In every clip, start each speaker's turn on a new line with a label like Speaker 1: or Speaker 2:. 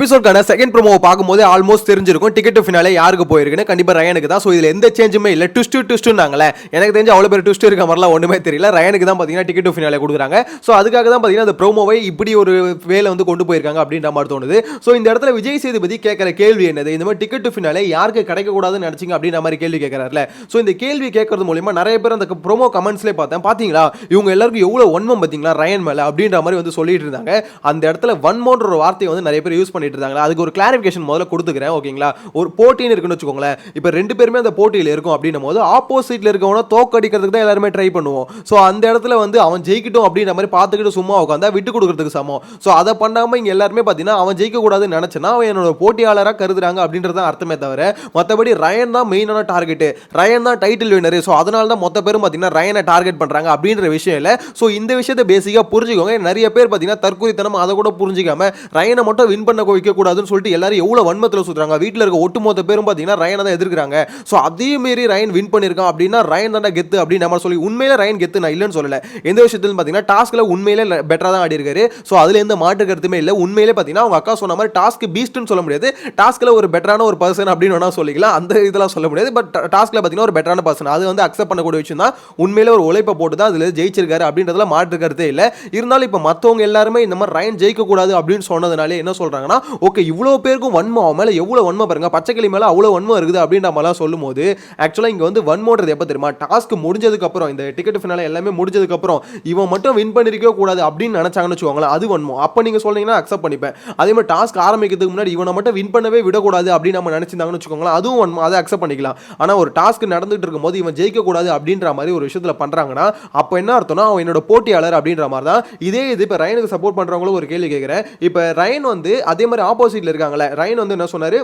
Speaker 1: எபிசோட்கான second promo பார்க்கும்போது almost தெரிஞ்சிருக்கும். Ticket finale யாருக்கு போயிருக்குன்னு? கண்டிப்பாக ரயனுக்கு தான். ஸோ இதில் எந்த சேஞ்சுமே இல்லை. டுஸ்ட் ட்விஸ்ட்னாங்களே எனக்கு தெரிஞ்சு அவ்வளோ பேர் டுஸ்ட் இருக்க மாதிரிலாம் ஒன்றுமே தெரியல. ரயனுக்கு தான் பார்த்தீங்கன்னா டிக்கெட் டு ஃபினாலே கொடுக்குறாங்க. ஸோ அதுக்காக தான் பார்த்தீங்கன்னா அந்த ப்ரோமோவை இப்படி ஒரு வேலை வந்து கொண்டு போயிருக்காங்க அப்படின்ற மாதிரி தோணுது. ஸோ இந்த இடத்துல விஜய் சேதுபதி கேட்குற கேள்வி என்னது? இந்த மாதிரி டிக்கெட் டு ஃபினாலே யாருக்கு கிடைக்கக்கூடாதுன்னு நினச்சிங்க அப்படின்ற மாதிரி கேள்வி கேட்குறாருல. ஸோ இந்த கேள்வி கேட்கறது மூலியமாக நிறைய பேர் அந்த ப்ரோமோ கமெண்ட்ஸ்லேயே பார்த்தேன். பார்த்தீங்களா இவங்க எல்லாருக்கும் எவ்வளோ ஒன்மம் பார்த்தீங்களா ரயன் மேலே அப்படின்ற மாதிரி வந்து சொல்லிட்டு இருந்தாங்க. அந்த இடத்துல ஒன்மோன்ற ஒரு வார்த்தையை வந்து நிறைய பேர் யூஸ் பண்ணிட்டு இருந்தாங்களா அதுக்கு ஒரு கிளாரிஃபிகேஷன் முதல்ல கொடுத்துக்கிறேன் ஓகேங்களா ஒரு போட்டின்னு இருக்குன்னு வச்சுக்கோங்களேன். இப்போ ரெண்டு பேருமே அந்த போட்டியில் இருக்கும் அப்படின்னும் போது ஆப்போசிட்டில் இருக்கவன தோக்கடிக்கிறதுக்கு தான் எல்லாருமே ட்ரை பண்ணுவோம். ஸோ அந்த இடத்துல வந்து அவன் ஜெயிக்கட்டும் அப்படின்ற மாதிரி பார்த்துக்கிட்டு சும்மா உட்காந்தா விட்டு கொடுக்கறதுக்கு சமம். ஸோ அதை பண்ணாமல் இங்கே எல்லாருமே பார்த்தீங்கன்னா அவன் ஜெயிக்கக்கூடாதுன்னு கூடாதுன்னு அவன் என்னோட போட்டியாளராக கருதுறாங்க அப்படின்றது தான் அர்த்தமே தவிர மற்றபடி ரயன் தான் மெயினான டார்கெட்டு ரயன் தான் டைட்டில் வினர் ஸோ அதனால தான் மொத்த பேரும் பார்த்தீங்கன்னா ரயனை டார்கெட் பண்ணுறாங்க அப்படின்ற விஷயம் இல்லை. ஸோ இந்த விஷயத்தை பேசிக்காக புரிஞ்சுக்கோங்க. நிறைய பேர் பார்த்தீங்கன்னா தற்கொலைத்தனம் அதை கூட புரிஞ்சிக்காம ரயனை மட்டும் வின் பண்ண வைக்கக்கூடாதுன்னு சொல்லிட்டு எல்லாரும் எவ்வளோ வன்மத்தில் சுற்றுறாங்க வீட்டில் இருக்க ஒட்டுமொத்த பேரும் பார்த்தீங்கன்னா ரயனை தான் எதிர்க்கிறாங்க. ஸோ அதேமாரி ரயன் வின் பண்ணியிருக்கான் அப்படின்னா ரயன் தான் கெத்து அப்படின்னு நம்ம சொல்லி உண்மையில ரயன் கெத்து நான் இல்லைன்னு சொல்லலை. எந்த விஷயத்துல பார்த்தீங்கன்னா டாஸ்க்கில் உண்மையிலே பெட்டராக தான் ஆடிருக்காரு ஸோ அதில் எந்த மாற்று கருத்துமே இல்லை. உண்மையிலே பார்த்தீங்கன்னா அவங்க அக்கா சொன்ன மாதிரி டாஸ்க் பீஸ்ட்னு சொல்ல முடியாது. டாஸ்க்கில் ஒரு பெட்டரான ஒரு பர்சன் அப்படின்னு வேணால் சொல்லிக்கலாம். அந்த இதெல்லாம் சொல்ல முடியாது. பட் டாஸ்க்கில் பார்த்தீங்கன்னா ஒரு பெட்டரான பர்சன் அது வந்து அக்செப்ட் பண்ணக்கூடிய விஷயம் தான். உண்மையிலே ஒரு உழைப்பை போட்டு தான் அதில் ஜெயிச்சிருக்காரு அப்படின்றதுல மாற்று கருத்தே இல்லை. இருந்தாலும் இப்போ மற்றவங்க எல்லாருமே இந்த மாதிரி ரயன் ஜெயிக்கக்கூடாது அப்படின்னு சொன்னதுனாலே என்ன சொல்கிறாங்கன்னா ஓகே இவ்வளோ பேருக்கும் வன்மம் அவன் மேலே எவ்வளோ வன்மம் பாருங்க பச்சைக்கிளி மேலே அவ்வளோ வன்மம் இருக்குது அப்படின்ற மாதிரிலாம் சொல்லும்போது ஆக்சுவலாக இங்கே வந்து வன்மோன்றது எப்போ தெரியுமா? டாஸ்க் முடிஞ்சதுக்கப்புறம் இந்த டிக்கெட் ஃபினால எல்லாமே முடிஞ்சதுக்கப்புறம் இவன் மட்டும் வின் பண்ணிருக்கவே கூடாது அப்படின்னு நினச்சாங்கன்னு வச்சுக்கோங்களேன் அது வன்மம். அப்போ நீங்கள் சொன்னீங்கன்னா அக்செப்ட் பண்ணிப்பேன். அதே மாதிரி டாஸ்க் ஆரம்பிக்கிறதுக்கு முன்னாடி இவனை மட்டும் வின் பண்ணவே விடக்கூடாது அப்படின்னு நம்ம நினச்சிருந்தாங்கன்னு வச்சுக்கோங்களேன் அதுவும் வன்மம். அதை அக்செப்ட் பண்ணிக்கலாம். ஆனால் ஒரு டாஸ்க் நடந்துகிட்டு இருக்கும்போது இவன் ஜெயிக்கக்கூடாது அப்படின்ற மாதிரி ஒரு விஷயத்தில் பண்ணுறாங்கன்னா அப்போ என்ன அர்த்தம்னா அவன் என்னோட போட்டியாளர் அப்படின்ற மாதிரி தான் இதே இது இப்போ ரயனுக்கு சப்போர்ட் பண்ணுறவங்களும் ஒரு கேள்வி கேட்குறேன். இப்போ ரயன் வந்து அதே மாதிரி ஆப்போசிட்டில் இருக்காங்களே ரைன் வந்து என்ன சொன்னார்?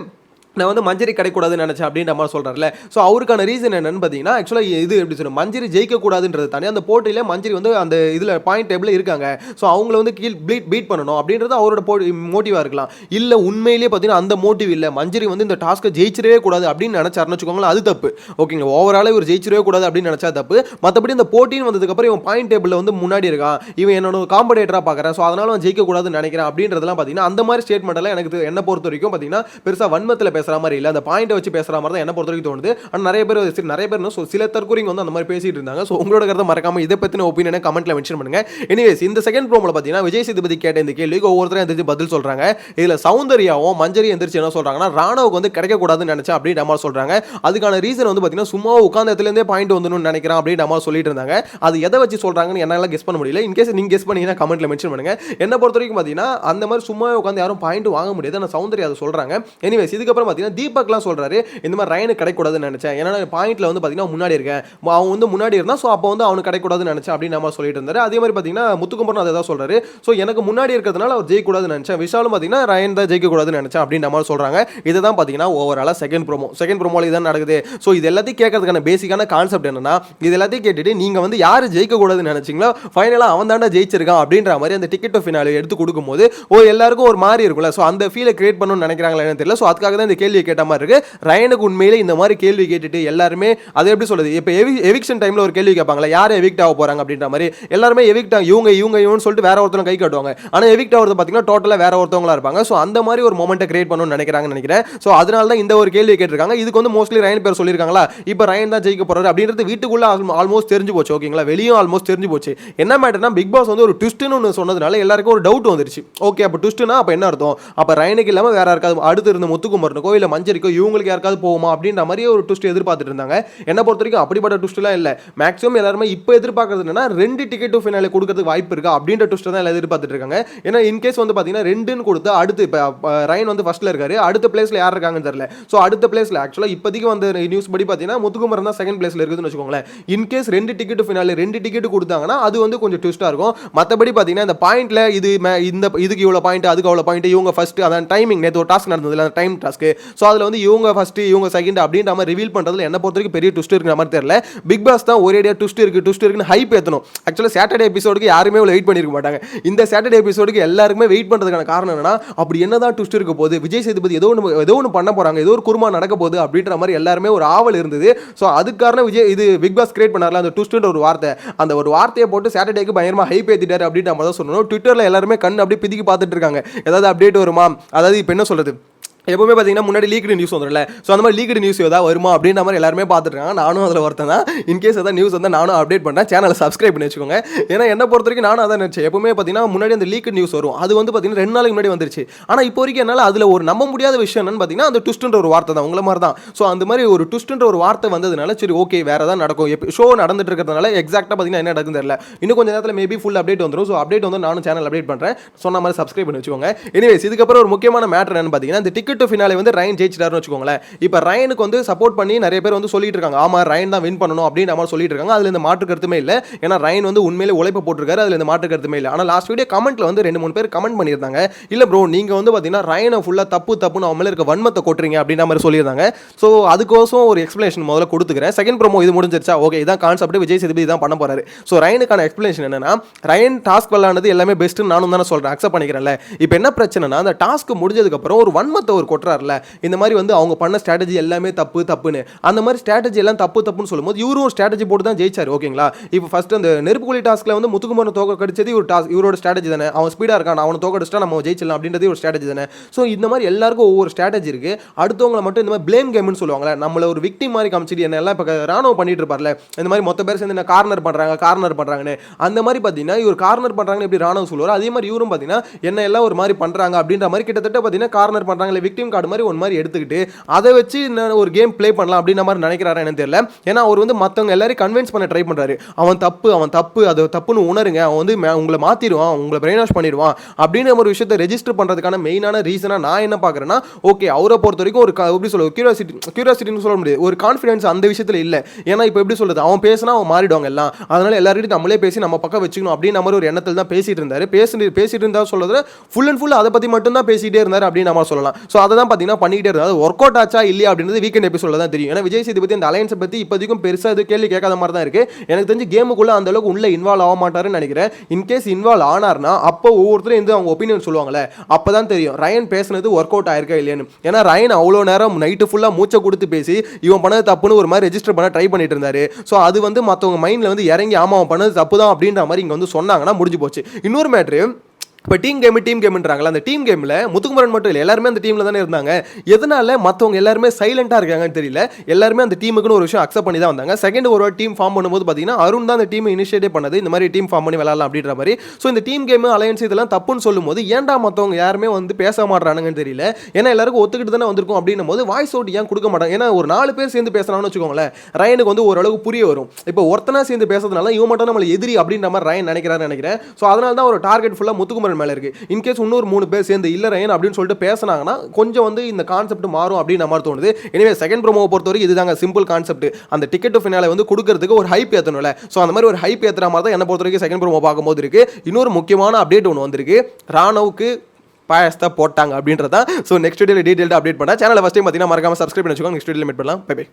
Speaker 1: நான் வந்து மஞ்சரி கிடைக்கூடாதுன்னு நினச்சேன் அப்படின்ற மாதிரி சொல்கிறார்ல ஸோ அவருக்கான ரீசன் என்னன்னு பார்த்தீங்கன்னா ஆக்சுவலாக இது எப்படி சொல்லணும் மஞ்சரி ஜெயிக்கக்கூடாதுன்றது தானே. அந்த போட்டியில் மஞ்சரி வந்து அந்த இதில் பாயிண்ட் டேபிளில் இருக்காங்க. ஸோ அவங்கள வந்து கீழ் பீட் பீட் பண்ணணும் அப்படின்றது அவரோட போ மோட்டிவாக இருக்கலாம். இல்லை உண்மையிலேயே பார்த்தீங்கன்னா அந்த மோட்டிவ் இல்லை. மஞ்சரி வந்து இந்த டாஸ்க்கை ஜெயிச்சிடவே கூடாது அப்படின்னு நினச்சாருன்னு வச்சுக்கோங்களேன் அது தப்பு. ஓகேங்க ஓவராலே இவர் ஜெயிச்சிடவே கூடாது அப்படின்னு நினச்சா தப்பு. மற்றபடி இந்த போட்டின்னு வந்ததுக்கப்புறம் இவன் பாயிண்ட் டேபிளில் வந்து முன்னாடி இருக்கான். இவன் என்னோட காம்படேட்டராக பார்க்குறேன் ஸோ அதனால் அவன் ஜெயிக்கக்கூடாதுன்னு நினைக்கிறேன் அப்படின்றதெல்லாம் பார்த்தீங்கன்னா அந்த மாதிரி ஸ்டேட்மெண்ட்டெல்லாம் எனக்கு என்னை என்ன பொறுத்த வரைக்கும் பார்த்தீங்கன்னா பெருசாக வன்மத்தில் பேசுகிற மாதிரி இல்லை. அந்த பாயிண்ட்டை வச்சு பேசுகிற மாதிரி தான் என்ன பொறுத்த வரைக்கும் தோணுது. ஆனால் நிறைய பேர் சரி, நிறைய பேர் ஸோ சில தற்கூரிங்க வந்து அந்த மாதிரி பேசிட்டு இருந்தாங்க. ஸோ உங்களோட கருத்தை மறக்காம இதை பற்றின ஒப்பீனியனை கமெண்ட்ல மென்ஷன் பண்ணுங்க. எனிவேஸ் இந்த செகண்ட் ப்ரோமில் பார்த்தீங்கன்னா விஜய் சேதுபதி கேட்ட இந்த கேள்விக்கு ஒவ்வொருத்தரும் எந்திரிச்சு பதில் சொல்கிறாங்க இதில் சௌந்தர்யாவும் மஞ்சரி எந்திரிச்சு என்ன சொல்கிறாங்கன்னா ராணுவுக்கு வந்து கிடைக்கக்கூடாதுன்னு நினச்சா அப்படின்னு நம்ம சொல்கிறாங்க அதுக்கான ரீசன் வந்து பார்த்தீங்கன்னா சும்மா உட்காந்த இடத்துலேருந்தே பாயிண்ட் வந்துடணும்னு நினைக்கிறேன் அப்படின்னு நம்ம சொல்லிட்டு இருந்தாங்க. அது எதை வச்சு சொல்கிறாங்கன்னு என்னால் கெஸ் பண்ண முடியல. இன்கேஸ் நீங்கள் கெஸ் பண்ணீங்கன்னா கமெண்ட்ல மென்ஷன் பண்ணுங்க. என்ன பொறுத்த வரைக்கும் பார்த்தீங்கன்னா அந்த மாதிரி சும்மா உட்காந்து யாரும் பாயிண்ட் வாங்க முடியாது. ஆனால் சௌந்தர்யா அதை சொல்கிறாங்க எனிவேஸ் இதுக்கப்புறம் பார்த்தீங்கன்னா தீபக்லாம் சொல்கிறாரு இந்த மாதிரி ரயனு கிடைக்கூடாதுன்னு நினச்சேன். ஏன்னா பாயிண்ட்ல வந்து பார்த்தீங்கன்னா முன்னாடி இருக்கேன். அவன் வந்து முன்னாடி இருந்தால் ஸோ அப்போ வந்து அவனுக்கு கிடைக்கூடாதுன்னு நினச்சேன் அப்படின்னு நம்ம சொல்லிட்டு இருந்தாரு. அதே மாதிரி பார்த்தீங்கன்னா முத்துக்குமரன் அதை தான் சொல்கிறாரு ஸோ எனக்கு முன்னாடி இருக்கிறதுனால அவர் ஜெயிக்கக்கூடாதுன்னு நினச்சேன். விஷாலும் பார்த்தீங்கன்னா ரயன் தான் ஜெயிக்கக்கூடாதுன்னு நினச்சேன் அப்படின்னு நம்ம சொல்கிறாங்க இதை தான் பார்த்தீங்கன்னா ஓவராலாக செகண்ட் ப்ரோமோ செகண்ட் ப்ரோமோல இதான் நடக்குது. ஸோ இது எல்லாத்தையும் கேட்கறதுக்கான பேசிக்கான கான்செப்ட் என்னன்னா இது எல்லாத்தையும் கேட்டுட்டு நீங்கள் வந்து யார் ஜெயிக்கக்கூடாதுன்னு நினச்சிங்களோ ஃபைனலாக அவன் தாண்டா ஜெயிச்சிருக்கான் அப்படின்ற மாதிரி அந்த டிக்கெட் ஃபினாலே எடுத்து கொடுக்கும்போது ஓ எல்லாருக்கும் ஒரு மாதிரி இருக்கும்ல. ஸோ அந்த ஃபீலை கிரியேட் பண்ணணும்னு நினைக்கிறாங்களா தெரியல. ஸோ அதுக்காக தான் இந்த கேள்வி கேட்ட மாதிரி இருக்குது ரயனுக்கு உண்மையிலே இந்த மாதிரி கேள்வி கேட்டுட்டு எல்லாருமே அது எப்படி சொல்லுது இப்போ எவி எவிக்ஷன் டைமில் ஒரு கேள்வி கேட்பாங்களா யார் எவிக்ட் ஆக போகிறாங்க அப்படின்ற மாதிரி. எல்லாருமே எவிக்ட் இவங்க இவங்க இவங்க சொல்லிட்டு வேற ஒருத்தவங்க கை காட்டுவாங்க. ஆனால் எவிக்ட் ஆகிறது பார்த்தீங்கன்னா டோட்டலாக வேற ஒருத்தவங்களா இருப்பாங்க. ஸோ அந்த மாதிரி ஒரு மொமெண்ட்டை கிரியேட் பண்ணணும்னு நினைக்கிறாங்கன்னு நினைக்கிறேன். ஸோ அதனால தான் இந்த ஒரு கேள்வி கேட்டிருக்காங்க. இதுக்கு வந்து மோஸ்ட்லி ரயன் பேர் சொல்லியிருக்காங்களா? இப்போ ரயன் தான் ஜெயிக்க போகிறாரு அப்படின்றது வீட்டுக்குள்ளே ஆல்மோஸ்ட் தெரிஞ்சு போச்சு. ஓகேங்களா வெளியும் ஆல்மோஸ்ட் தெரிஞ்சு போச்சு. என்ன மேட்டர்னா பிக் பாஸ் வந்து ஒரு ட்விஸ்ட்னு ஒன்று சொன்னதுனால எல்லாருக்கும் ஒரு டவுட் வந்துருச்சு. ஓகே அப்போ ட்விஸ்ட்னா அப்போ என்ன அர்த்தம்? அப்போ ரயனுக்கு இல்லாமல் வேற யாருக்காவது அடுத்து இருந்த முத்துக்குமரனுக்கோ இல்லை மஞ்சரிக்கோ இவங்களுக்கு யாருக்காவது போகுமா அப்படின்ற மாதிரி ஒரு ட்விஸ்ட் எதிர்பார்த்துட்டு இருந்தாங்க. என்ன பொறுத்த வரைக்கும் அப்படிப்பட்ட ட்விஸ்ட்லாம் இல்லை. மேக்ஸிமம் எல்லாருமே இப்போ எதிர்பார்க்கறது என்னன்னா ரெண்டு டிக்கெட் ஃபினாலே கொடுக்கறதுக்கு வாய்ப்பு இருக்கா அப்படின்ற ட்விஸ்ட் தான் எல்லாம் எதிர்பார்த்துட்டு இருக்காங்க. ஏன்னா இன்கேஸ் வந்து பார்த்தீங்கன்னா ரெண்டுன்னு கொடுத்து அடுத்து இப்போ ரயன் வந்து ஃபர்ஸ்ட்ல இருக்காரு. அடுத்த பிளேஸ்ல யார் இருக்காங்கன்னு தெரியல. ஸோ அடுத்த பிளேஸ்ல ஆக்சுவலாக இப்போதைக்கு வந்து நியூஸ் படி பார்த்தீங்கன்னா முத்துக்குமரன் தான் செகண்ட் பிளேஸ்ல இருக்குதுன்னு வச்சுக்கோங்களேன். இன்கேஸ் ரெண்டு டிக்கெட் ஃபினாலே ரெண்டு டிக்கெட் கொடுத்தாங்கன்னா அது வந்து கொஞ்சம் ட்விஸ்ட்டாக இருக்கும். மற்றபடி பார்த்தீங்கன்னா இந்த பாயிண்ட்ல இது இந்த இதுக்கு இவ்வளோ பாயிண்ட் அதுக்கு அவ்வளோ பாயிண்ட் இவங்க ஃபர்ஸ்ட் அதான் டைமிங் நேற்று ஒரு டாஸ்க் நடந்ததுல அந்த டைம் டாஸ்க்கு ஸோ அதில் வந்து இவங்க ஃபஸ்ட்டு இவங்க செகண்ட் அப்படின்ற மாதிரி ரிவீல் பண்ணுறதுல என்ன பொறுத்த வரைக்கும் பெரிய ட்விஸ்ட் இருக்கிற மாதிரி தெரியல. பிக் பாஸ் தான் ஒரேடியாக ட்விஸ்ட் இருக்கு ட்விஸ்ட் இருக்குன்னு ஹைப் ஏற்றணும் ஆக்சுவலாக சாட்டர்டே எபிசோடுக்கு யாருமே இவ்வளோ வெயிட் பண்ணியிருக்க மாட்டாங்க. இந்த சாட்டர்டே எபிசோடுக்கு எல்லாருமே வெயிட் பண்ணுறதுக்கான காரணம் என்னன்னா அப்படி என்னதான் ட்விஸ்ட் இருக்க போகுது விஜய் சேதுபதி ஏதோ ஒன்று ஏதோ ஒன்று பண்ண போகிறாங்க ஏதோ ஒரு குருமா நடக்க போகுது அப்படின்ற மாதிரி எல்லாருமே ஒரு ஆவல் இருந்தது. ஸோ அதுக்கு காரணம் விஜய் இது பிக் பாஸ் கிரியேட் பண்ணார்ல அந்த ட்விஸ்ட்ன்ற ஒரு வார்த்தை. அந்த ஒரு வார்த்தையை போட்டு சாட்டர்டேக்கு பயங்கரமாக ஹைப் ஏற்றிட்டார் அப்படின்ற மாதிரி தான் சொல்லணும். ட்விட்டரில் எல்லாருமே கண் அப்படியே பிதிக்கி பார்த்துட்டு இருக்காங்க. ஏதாவது அப்டேட் வருமா? அதாவது இப்போ என்ன சொல்கிறது எப்பவுமே பார்த்தீங்கன்னா முன்னாடி லீக்டு நியூஸ் வந்துடல ஸோ அந்த மாதிரி லீக்டு நியூஸ் ஏதாவது வருமா அப்படின்ற மாதிரி எல்லாருமே பார்த்துருக்காங்க நானும் அதில் ஒருத்தன் தான். இன்கேஸ் ஏதாவது நியூஸ் வந்து நானும் அப்டேட் பண்ணேன் சேனலை சப்ஸ்கிரைப் பண்ணி வச்சுக்கோங்க. ஏன்னா என்ன பொறுத்த வரைக்கும் நானும் அதான் நினச்சேன். எப்பவுமே பார்த்தீங்கன்னா முன்னாடி அந்த லீக் நியூஸ் வரும். அது வந்து பார்த்தீங்கன்னா ரெண்டு நாளைக்கு முன்னாடி வந்துருச்சு. ஆனால் இப்போ வரைக்கும் என்னால் அதில் ஒரு நம்ப முடியாத விஷயம் என்னன்னு பார்த்தீங்கன்னா அந்த ட்விஸ்ட்ன்ற ஒரு வார்த்தை தான். உங்களை மாதிரி தான். ஸோ அந்த மாதிரி ஒரு ட்விஸ்ட்ன்ற ஒரு வார்த்தை வந்ததுனால சரி ஓகே வேறு ஏதாவது நடக்கும். எப்போ ஷோ நடந்துட்டு இருக்கிறதுனால எக்ஸாக்டாக பார்த்தீங்கன்னா என்ன நடக்குன்னு தெரியல. இன்னும் கொஞ்சம் நேரத்தில் மேபி ஃபுல் அப்டேட் வந்துடும் ஸோ அப்டேட் வந்து நானும் சேனல் அப்டேட் பண்ணுறேன் சொன்ன மாதிரி சப்ஸ்கிரைப் பண்ணி வச்சுக்கோங்க. எனிவேஸ் இதுக்கப்புறம் ஒரு முக்கியமான மேட்டர் என்னன்னு பார்த்தீங்கன்னா இந்த டிக்கெட் டு ஃபினாலே வந்து ரயன் ஜெயிச்சிட்டாருன்னு வச்சுக்கோங்களேன். இப்போ ரயனுக்கு வந்து சப்போர்ட் பண்ணி நிறைய பேர் வந்து சொல்லிட்டு இருக்காங்க. ஆமா ரயன் தான் வின் பண்ணணும் அப்படின்னு நம்ம சொல்லிட்டு இருக்காங்க. அதில் இந்த மாற்று கருத்துமே இல்லை. ஏன்னா ரயன் வந்து உண்மையிலே உழைப்பு போட்டிருக்காரு. அதில் இந்த மாற்று கருத்துமே இல்லை. ஆனால் லாஸ்ட் வீடியோ கமெண்ட்ல வந்து ரெண்டு மூணு பேர் கமெண்ட் பண்ணியிருந்தாங்க. இல்லை ப்ரோ நீங்க வந்து பார்த்தீங்கன்னா ரயனை ஃபுல்லாக தப்பு தப்புன்னு அவன் மேலே இருக்க வன்மத்தை கொட்டுறீங்க அப்படின்ற மாதிரி சொல்லியிருந்தாங்க. ஸோ அதுக்கோசம் ஒரு எக்ஸ்பிளேஷன் முதல்ல கொடுத்துக்கிறேன். செகண்ட் ப்ரோமோ இது முடிஞ்சிருச்சா? ஓகே இதான் கான்செப்ட் விஜய் சேதுபதி தான் பண்ண போறாரு. ஸோ ரயனுக்கான எக்ஸ்பிளேஷன் என்னன்னா ரயன் டாஸ்க் விளாண்டது எல்லாமே பெஸ்ட்டுன்னு நானும் தானே சொல்கிறேன் அக்செப்ட் பண்ணிக்கிறேன்ல. இப்போ என்ன பிரச்சனைனா அந்த டாஸ்க் முடிஞ்சதுக்கப்புறம் ஒரு வன்மத்தை ஒரு கொட்டுறாருல இந்த மாதிரி வந்து அவங்க பண்ண ஸ்ட்ராட்டஜி எல்லாமே தப்பு தப்புன்னு. அந்த மாதிரி ஸ்ட்ராட்டஜி எல்லாம் தப்பு தப்புன்னு சொல்லும்போது இவரும் ஸ்ட்ராட்டஜி போட்டு தான் ஜெயிச்சார் ஓகேங்களா? இப்போ ஃபர்ஸ்ட் அந்த நெருப்புக்குழி டாஸ்க்ல வந்து முத்துக்குமரன் தோக்க கடிச்சது ஒரு டாஸ்க் இவரோட ஸ்ட்ராட்டஜி தானே. அவன் ஸ்பீடாக இருக்கான் அவனை தோக்க அடிச்சிட்டா நம்ம ஜெயிச்சிடலாம் அப்படின்றது ஒரு ஸ்ட்ராட்டஜி தானே. ஸோ இந்த மாதிரி எல்லாருக்கும் ஒவ்வொரு ஸ்ட்ராட்டஜி இருக்கு. அடுத்தவங்களை மட்டும் இந்த மாதிரி ப்ளேம் கேம்னு சொல்லுவாங்களே நம்மள ஒரு விக்டிம் மாதிரி காமிச்சிட்டு என்ன எல்லாம் இப்போ ராணுவம் பண்ணிட்டு இருப்பார்ல இந்த மாதிரி மொத்த பேர் சேர்ந்து என்ன கார்னர் பண்ணுறாங்க கார்னர் பண்ணுறாங்கன்னு அந்த மாதிரி பார்த்தீங்கன்னா இவர் கார்னர் பண்ணுறாங்கன்னு எப்படி ராணுவம் சொல்லுவார் அதே மாதிரி இவரும் பார்த்தீங்கன்னா என்ன எல்லாம் ஒரு மாதிரி பண்ணுறாங்க அப்படின்ற மாதிரி கிட்டத்தட்ட பார்த்தீங்கன்னா கார்னர் பண்றாங்க விக்டிம் கார்டு மாதிரி ஒரு மாதிரி எடுத்துக்கிட்டு அதை வச்சு என்ன ஒரு கேம் ப்ளே பண்ணலாம் அப்படின்ற மாதிரி நினைக்கிறாரா என்னன்னு தெரியல. ஏன்னா அவர் வந்து மற்றவங்க எல்லாரையும் கன்வின்ஸ் பண்ண ட்ரை பண்ணுறாரு அவன் தப்பு அவன் தப்பு அது தப்புன்னு உணருங்க. அவன் வந்து மே- உங்களை மாற்றிடுவான் உங்களை பிரெயின் வாஷ் பண்ணிடுவான் அப்படின்ற ஒரு விஷயத்தை ரெஜிஸ்டர் பண்ணுறதுக்கான மெயினான ரீசனாக நான் என்ன பார்க்குறேன்னா ஓகே அவரை பொறுத்த வரைக்கும் ஒரு எப்படி சொல்ல கியூரியாசிட்டி கியூரியாசிட்டின்னு சொல்ல முடியாது. ஒரு கான்ஃபிடன்ஸ் அந்த விஷயத்தில் இல்லை. ஏன்னா இப்போ எப்படி சொல்கிறது அவன் பேசினா அவன் மாறிடுவாங்க எல்லாம். அதனால எல்லாருக்கிட்டும் நம்மளே பேசி நம்ம பக்கம் வச்சுக்கணும் அப்படின்ற மாதிரி ஒரு எண்ணத்தில் தான் பேசிட்டு இருந்தார். பேசி பேசிட்டு இருந்தால் சொல்கிறது ஃபுல் அண்ட் ஃபுல் அதை பற்றி மட்டும் தான் பேசிட்டே இருந்தார் அப்படின்னு நம்ம சொல்லலாம். ஸோ ஸோ அதை தான் பார்த்தீங்கன்னா பண்ணிக்கிட்டே இருந்தாரு ஒர்க் அவுட் ஆச்சா இல்லையா அப்படின்றது வீக்கெண்ட் எபிசோட தான் தெரியும். ஏன்னா விஜய் சேதுபதி அந்த அலையன்ஸை பற்றி இப்போதைக்கும் பெருசாக எதுவும் கேள்வி கேட்காத மாதிரி தான் இருக்குது எனக்கு தெரிஞ்சு கேமுக்குள்ளே அந்த அளவுக்கு உள்ளே இன்வால்வ் ஆக மாட்டாருன்னு நினைக்கிறேன். இன்கேஸ் இன்வால்வ் ஆனார்னா அப்போ ஒவ்வொருத்தரும் இருந்து அவங்க ஒப்பீனியன் சொல்லுவாங்கள அப்போ தான் தெரியும். ரயன் பேசுனது ஒர்க் அவுட் ஆயிருக்கா இல்லையான்னு. ஏன்னா ரயன் அவ்வளோ நேரம் நைட்டு ஃபுல்லாக மூச்சை கொடுத்து பேசி இவன் பண்ணது தப்புன்னு ஒரு மாதிரி ரெஜிஸ்டர் பண்ண ட்ரை பண்ணிட்டு இருந்தாரு. ஸோ அது வந்து மற்றவங்க மைண்டில் வந்து இறங்கி ஆமாம் அவன் பண்ணது தப்பு தான் அப்படின்ற மாதிரி இங்கே வந்து சொன்னாங்கன்னா முடிஞ்சு போச்சு. இன்னொரு மேட்ரு இப்போ டீம் கேம் டீம் கேம்ன்றாங்களா அந்த டீம் கேமில் முத்துக்குமரன் மட்டும் இல்லை எல்லாருமே அந்த டீமில் தானே இருந்தாங்க. எதனால மற்றவங்க எல்லாருமே சைலண்டாக இருக்காங்கன்னு தெரியல. எல்லாருமே அந்த டீமுக்குன்னு ஒரு விஷயம் அக்செப்ட் பண்ணி தான் வந்தாங்க. செகண்ட் ஒரு டீம் ஃபார்ம் பண்ணும்போது பார்த்தீங்கன்னா அருண் தான் அந்த டீம் இனிஷியேட் பண்ணது. இந்த மாதிரி டீம் ஃபார்ம் பண்ணி விளாட்லாம் அப்படின்ற மாதிரி. ஸோ இந்த டீம் கேம் அலையன்ஸ் இதெல்லாம் தப்புன்னு சொல்லும்போது ஏன்டா மற்றவங்க யாருமே வந்து பேச மாட்றானுங்கன்னு தெரியல. ஏன்னா எல்லாருக்கும் ஒத்துக்கிட்டு தானே வந்திருக்கும் அப்படின்னும் போது வாய்ஸ் அவுட் ஏன் கொடுக்க மாட்டாங்க? ஏன்னா ஒரு நாலு பேர் சேர்ந்து பேசுறாங்கன்னு வச்சுக்கோங்களேன் ரயனுக்கு வந்து ஓரளவுக்கு புரிய வரும். இப்போ ஒருத்தனா சேர்ந்து பேசுறதுனால இவன் மட்டும் நம்மளை எதிரி அப்படின்ற மாதிரி ரயன் நினைக்கிறாரு நினைக்கிறேன். ஸோ அதனால தான் ஒரு டார்கெட் ஃபுல்லாக முத்துக்குமரன் மேலே இருக்கு. இன்கேஸ் இன்னொரு மூணு பேர் சேர்ந்து இல்ல ரயன் அப்படின்னு சொல்லிட்டு பேசினாங்கன்னா கொஞ்சம் வந்து இந்த கான்செப்ட் மாறும் அப்படின்னு நம்ம தோணுது. எனவே செகண்ட் ப்ரோமோவை பொறுத்த வரைக்கும் இதுதாங்க சிம்பிள் கான்செப்ட் அந்த டிக்கெட் ஃபினால வந்து கொடுக்கறதுக்கு ஒரு ஹைப் ஏற்றணும்ல ஸோ அந்த மாதிரி ஒரு ஹைப் ஏற்றுற மாதிரி தான் என்ன பொறுத்த வரைக்கும் செகண்ட் ப்ரோமோ பார்க்கும்போது இருக்கு. இன்னொரு முக்கியமான அப்டேட் ஒன்று வந்திருக்கு. ராணவுக்கு பாயஸ்தா போட்டாங்க அப்படின்றதான் ஸோ நெக்ஸ்ட் வீடியோவில் டீட்டெயில்டாக அப்டேட் பண்ணால் சேனலை ஃபஸ்ட் டைம் பார்த்தீங்கன்னா மறக்காம சப்ஸ்கிரைப் பண்ணி வச்சுக்கோங்க. நெக்ஸ்ட் வீடியோவில் மீட் பண்ணலாம். Bye by